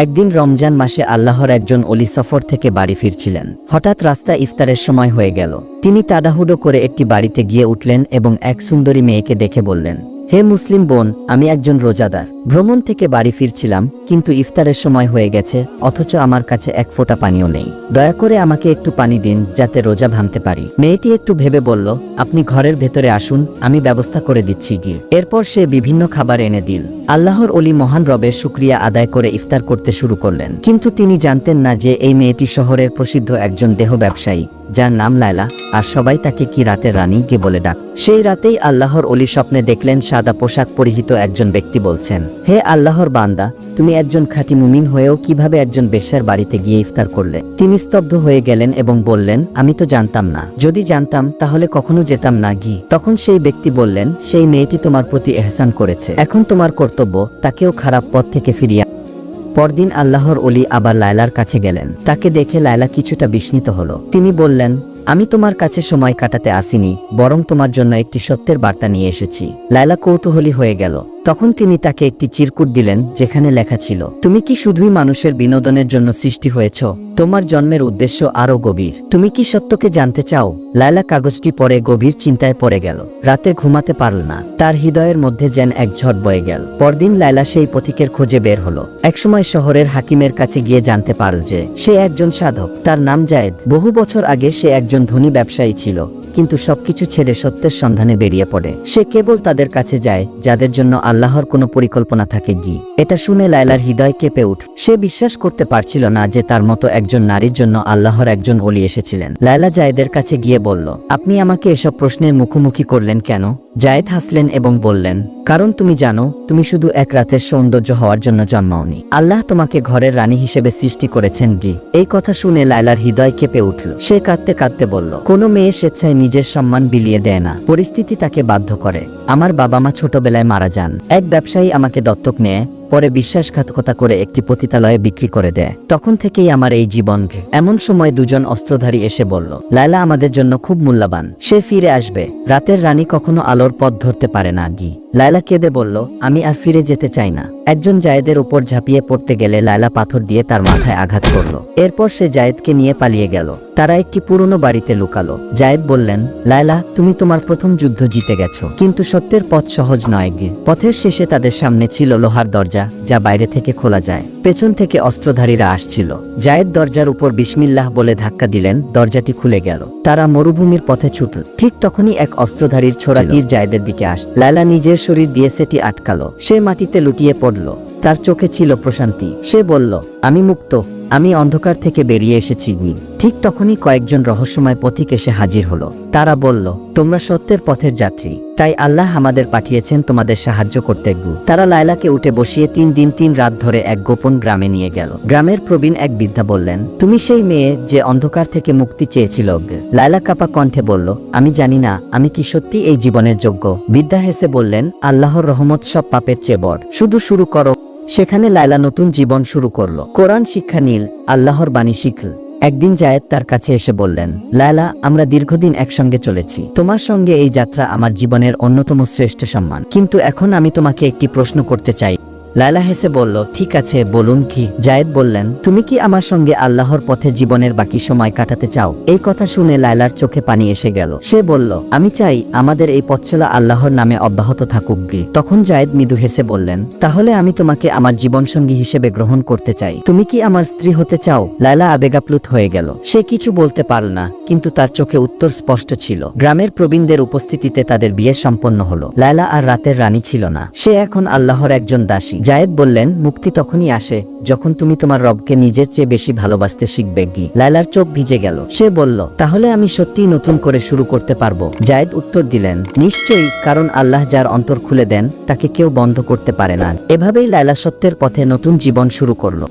একদিন রমজান মাসে আল্লাহর একজন অলি সফর থেকে বাড়ি ফিরছিলেন। হঠাৎ রাস্তা ইফতারের সময় হয়ে গেল। তিনি তাড়াহুড়ো করে একটি বাড়িতে গিয়ে উঠলেন এবং এক সুন্দরী মেয়েকে দেখে বললেন, হে মুসলিম বোন, আমি একজন রোজাদার। ভ্রমণ থেকে বাড়ি ফিরছিলাম, কিন্তু ইফতারের সময় হয়ে গেছে, অথচ আমার কাছে এক ফোঁটা পানিও নেই। দয়া করে আমাকে একটু পানি দিন, যাতে রোজা ভাঙতে পারি। মেয়েটি একটু ভেবে বলল, আপনি ঘরের ভেতরে আসুন, আমি ব্যবস্থা করে দিচ্ছি গিয়ে এরপর সে বিভিন্ন খাবার এনে দিল। আল্লাহর অলি মহান রবের শুক্রিয়া আদায় করে ইফতার করতে শুরু করলেন। কিন্তু তিনি জানতেন না যে এই মেয়েটি শহরের প্রসিদ্ধ একজন দেহ ব্যবসায়ী, যার নাম লায়লা, আর সবাই তাকে কি রাতের রানী কে বলে ডাক। সেই রাতেই আল্লাহর অলি স্বপ্নে দেখলেন সাদা পোশাক পরিহিত একজন ব্যক্তি বলছেন হে আল্লাহর বান্দা, তুমি একজন খাঁটি মুমিন হয়েও কীভাবে একজন বেশ্যার বাড়িতে গিয়ে ইফতার করলে? তিনি স্তব্ধ হয়ে গেলেন এবং বললেন, আমি তো জানতাম না। যদি জানতাম, তাহলে কখনো যেতাম না গি। তখন সেই ব্যক্তি বললেন, সেই মেয়েটি তোমার প্রতি এহসান করেছে। এখন তোমার কর্তব্য, তাকেও খারাপ পথ থেকে ফিরিয়ে পরদিন আল্লাহর অলি আবার লায়লার কাছে গেলেন। তাকে দেখে লায়লা কিছুটা বিস্মিত হলো। তিনি বললেন, আমি তোমার কাছে সময় কাটাতে আসিনি, বরং তোমার জন্য একটি সত্যের বার্তা নিয়ে এসেছি। লায়লা কৌতূহলী হয়ে গেল। তখন তিনি তাকে একটি চিরকুট দিলেন, যেখানে লেখা ছিল, তুমি কি শুধুই মানুষের বিনোদনের জন্য সৃষ্টি হয়েছ? তোমার জন্মের উদ্দেশ্য আরও গভীর। তুমি কি সত্যকে জানতে চাও? লায়লা কাগজটি পরে গভীর চিন্তায় পড়ে গেল। রাতে ঘুমাতে পারল না। তার হৃদয়ের মধ্যে যেন এক ঝড় বয়ে গেল। পরদিন লায়লা সেই পথিকের খোঁজে বের হলো। একসময় শহরের হাকিমের কাছে গিয়ে জানতে পারল যে, সে একজন সাধক। তার নাম জায়েদ। বহু বছর আগে সে একজন ধনী ব্যবসায়ী ছিল। কিন্তু সবকিছু ছেড়ে সত্যের সন্ধানে বেরিয়ে পড়ে। সে কেবল তাদের কাছে যায়, যাদের জন্য আল্লাহর কোনো পরিকল্পনা থাকে গি এটা শুনে লায়লার হৃদয় কেঁপে উঠ। সে বিশ্বাস করতে পারছিল না যে তার মতো একজন নারীর জন্য আল্লাহর একজন অলি এসেছিলেন। লায়লা জায়েদের কাছে গিয়ে বলল, আপনি আমাকে এসব প্রশ্নের মুখোমুখি করলেন কেন? জায়েদ হাসলেন এবং বললেন, কারণ তুমি জানো, তুমি শুধু এক রাতের সৌন্দর্য হওয়ার জন্য জন্মাওনি। আল্লাহ তোমাকে ঘরের রানী হিসেবে সৃষ্টি করেছেন গি। এই কথা শুনে লাইলার হৃদয় কেঁপে উঠল। সে কাঁদতে কাঁদতে বলল, কোনো মেয়ে স্বেচ্ছায় নিজের সম্মান বিলিয়ে দেয় না। পরিস্থিতি তাকে বাধ্য করে। আমার বাবা মা ছোটবেলায় মারা যান। এক ব্যবসায়ী আমাকে দত্তক নেয় পরে বিশ্বাসঘাতকতা করে একটি পতিতালয়ে বিক্রি করে দেয়। তখন থেকেই আমার এই জীবন এমন সময় দুজন অস্ত্রধারী এসে বলল, লায়লা আমাদের জন্য খুব মূল্যবান। সে ফিরে আসবে। রাতের রানী কখনো আলোর পথ ধরতে পারে না, গি। লায়লা কেঁদে বলল, আমি আর ফিরে যেতে চাই না। একজন জায়েদের উপর ঝাঁপিয়ে পড়তে গেলে লায়লা পাথর দিয়ে তার মাথায় আঘাত করল। এরপর সে জায়েদকে নিয়ে পালিয়ে গেল। তারা একটি পুরনো বাড়িতে লুকালো। জায়েদ বললেন, লায়লা, তুমি তোমার প্রথম যুদ্ধ জিতে গেছো। কিন্তু সত্যের পথ সহজ নয় পথের শেষে তাদের সামনে ছিল লোহার দরজা, যা বাইরে থেকে খোলা যায়। পেছন থেকে অস্ত্রধারীরা আসছিল। জায়েদ দরজার উপর বিসমিল্লাহ বলে ধাক্কা দিলেন দরজাটি খুলে গেল। তারা মরুভূমির পথে ছুটল। ঠিক তখনই এক অস্ত্রধারীর ছোড়া তীর জায়েদের দিকে আস লায়লা নিজের শরীর দিয়ে সেটি আটকালো। সে মাটিতে লুটিয়ে পড়ল। তার চোখে ছিল প্রশান্তি। সে বলল আমি মুক্ত। আমি অন্ধকার থেকে বেরিয়ে এসেছি ঠিক তখনই কয়েকজন রহস্যময় পথিক এসে হাজির হলো। তারা বলল, তোমরা সত্যের পথের যাত্রী। তাই আল্লাহ আমাদের পাঠিয়েছেন তোমাদের সাহায্য করতে গু তারা লায়লাকে উঠে বসিয়ে তিন দিন তিন রাত ধরে এক গোপন গ্রামে নিয়ে গেল। গ্রামের প্রবীণ এক বিদ্যা বললেন, তুমি সেই মেয়ে যে অন্ধকার থেকে মুক্তি চেয়েছিল। লায়লা কাপা কণ্ঠে বলল, আমি জানি না, আমি কি সত্যি এই জীবনের যোগ্য? বিদ্যা হেসে বললেন, আল্লাহর রহমত সব পাপের চেয়ে বড়। শুধু শুরু করো সেখানে লায়লা নতুন জীবন শুরু করল। কোরআন শিক্ষা নীল, আল্লাহর বাণী শিখল। একদিন জায়েদ তার কাছে এসে বললেন, লায়লা, আমরা দীর্ঘদিন একসঙ্গে চলেছি। তোমার সঙ্গে এই যাত্রা আমার জীবনের অন্যতম শ্রেষ্ঠ সম্মান। কিন্তু এখন আমি তোমাকে একটি প্রশ্ন করতে চাই। লায়লা হেসে বলল, ঠিক আছে, বলুন কি? জায়েদ বললেন, তুমি কি আমার সঙ্গে আল্লাহর পথে জীবনের বাকি সময় কাটাতে চাও? এই কথা শুনে লায়লার চোখে পানি এসে গেল। সে বলল, আমি চাই আমাদের এই পথচলা আল্লাহর নামে অব্যাহত থাকুক গি। তখন জায়েদ মৃদু হেসে বললেন, তাহলে আমি তোমাকে আমার জীবনসঙ্গী হিসেবে গ্রহণ করতে চাই। তুমি কি আমার স্ত্রী হতে চাও? লায়লা আবেগাপ্লুত হয়ে গেল। সে কিছু বলতে পারল না, কিন্তু তার চোখে উত্তর স্পষ্ট ছিল। গ্রামের প্রবীণদের উপস্থিতিতে তাদের বিয়ে সম্পন্ন হলো। লায়লা আর রাতের রানী ছিল না। সে এখন আল্লাহর একজন দাসী। জায়েদ বললেন, মুক্তি তখনই আসে যখন তুমি তোমার রবকে নিজের চেয়ে বেশি ভালোবাসতে শিখবে। গি লাইলার চোখ ভিজে গেল। সে বলল, তাহলে আমি সত্যিই নতুন করে শুরু করতে পারব। জায়েদ উত্তর দিলেন, নিশ্চয়ই, কারণ আল্লাহ যার অন্তর খুলে দেন, তাকে কেউ বন্ধ করতে পারে না। এভাবেই লাইলা সত্যের পথে নতুন জীবন শুরু করল।